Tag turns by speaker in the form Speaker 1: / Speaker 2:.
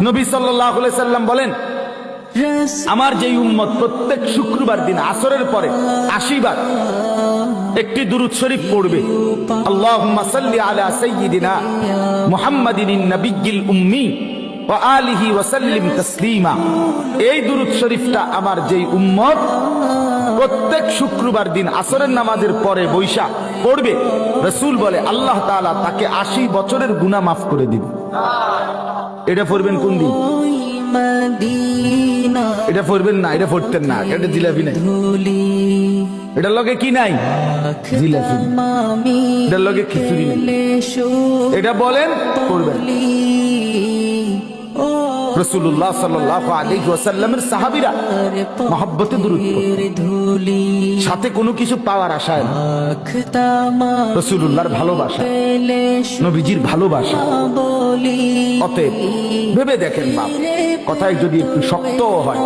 Speaker 1: নবী সাল্লাহ সাল্লাম বলেন আমার যেই উম্মত প্রত্যেক শুক্রবার দিন আসরের পরে আশি বার একটি দুরুদ শরীফ পড়বে আল্লাহুম্মা সাল্লি আলা সাইয়্যিদিনা মুহাম্মাদিন নবিয়্যিল উম্মি ওয়া আলিহি ওয়া সাল্লিম তাসলিমা। এই দুরুদ শরীফটা আমার যেই উম্মত প্রত্যেক শুক্রবার দিন আসরের নামাজের পরে বৈশা পড়বে রসুল বলে আল্লাহ তাআলা তাকে আশি বছরের গুনাহ মাফ করে দিবে। এটা পড়বেন কোন দিন? এটা পড়বেন না, এটা পড়তেন না, এটা জিলাপি নাই। এটার লগে কি নাই? জিলাপি এটার লগে খিচুড়ি এটা বলেন
Speaker 2: ও
Speaker 1: রসুল্লাহ সাল্লাহ আলী ওয়াসাল্লামের সাহাবিরা মহাব্বতে দূরত্ব সাথে কোনো কিছু পাওয়ার আশায় না। রসুল্লাহর ভালোবাসা, নবীজির ভালোবাসা। অতএব ভেবে দেখেন বাপ, কথায় যদি একটু শক্ত হয়